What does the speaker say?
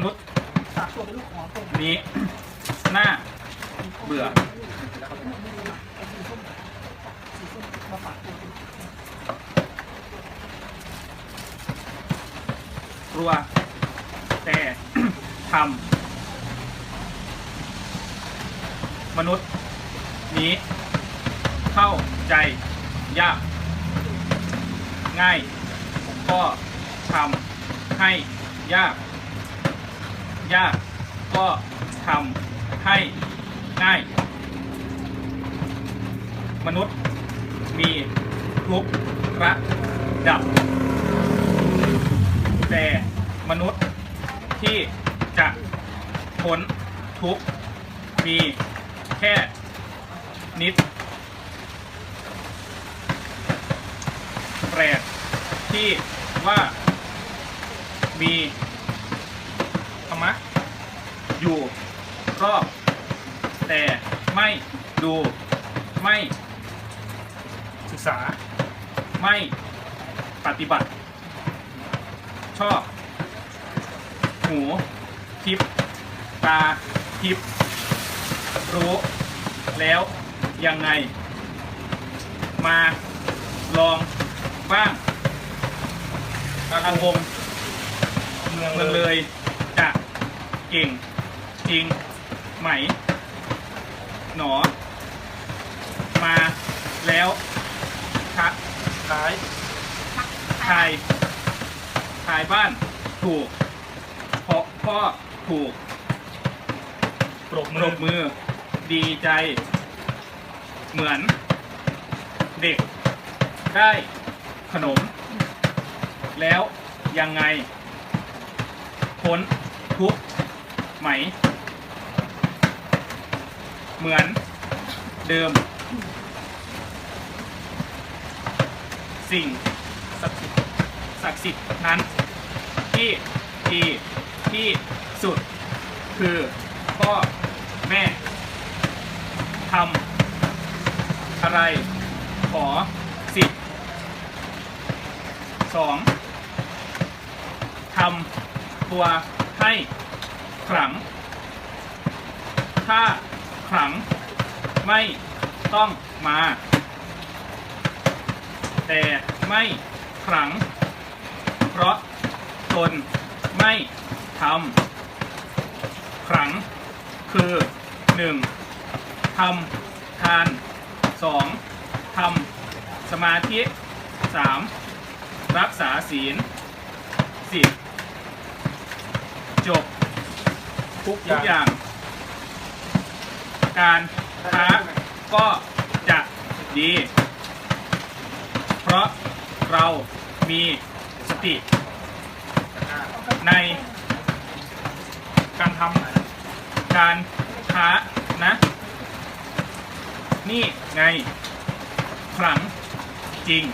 มนุษย์นี้หน้าเบื่อรัวกลัว แต่ทำมนุษย์นี้ เข้าใจยาก ง่าย ก็ทำให้ยาก ยาก ก็ทำให้ง่าย มนุษย์มีทุกระดับ แต่มนุษย์ที่จะพ้นทุกมีแค่นิดแปลกที่ว่ามี อยู่รอบแต่ไม่ดูไม่ศึกษาไม่ปฏิบัติ ชอบ หูทิพตาทิพรู้แล้วยังไง มาลองบ้างอารมณ์เมืองเมืองเลเลยจะเก่ง ริง ไหม หนอ มาแล้วคะท้ายทายทายบ้านถูกเพราะพ่อถูกปรบปมืรอบมือ ดีใจ เหมือน เด็ก ได้ขนม แล้วยังไง พ้นทุกข์ไหม เหมือนเดิม สิ่งศักดิ์สิทธิ์ศักดิ์สิทธิ์นั้นที่ดีที่สุดคือพ่อแม่ทำอะไรขอสิทธิ์สองทำตัวให้ขลังถ้า ขลัง ไม่ต้องมา แต่ไม่ขลัง เพราะตนไม่ทำขลัง คือหนึ่งทำทานสองทำสมาธิสามรักษาศีลสิบจบทุกอทุกย่างอย่าง การค้าก็จะดี เพราะเรามีสติในการทำการค้านะ นี่ไงครั้งจริง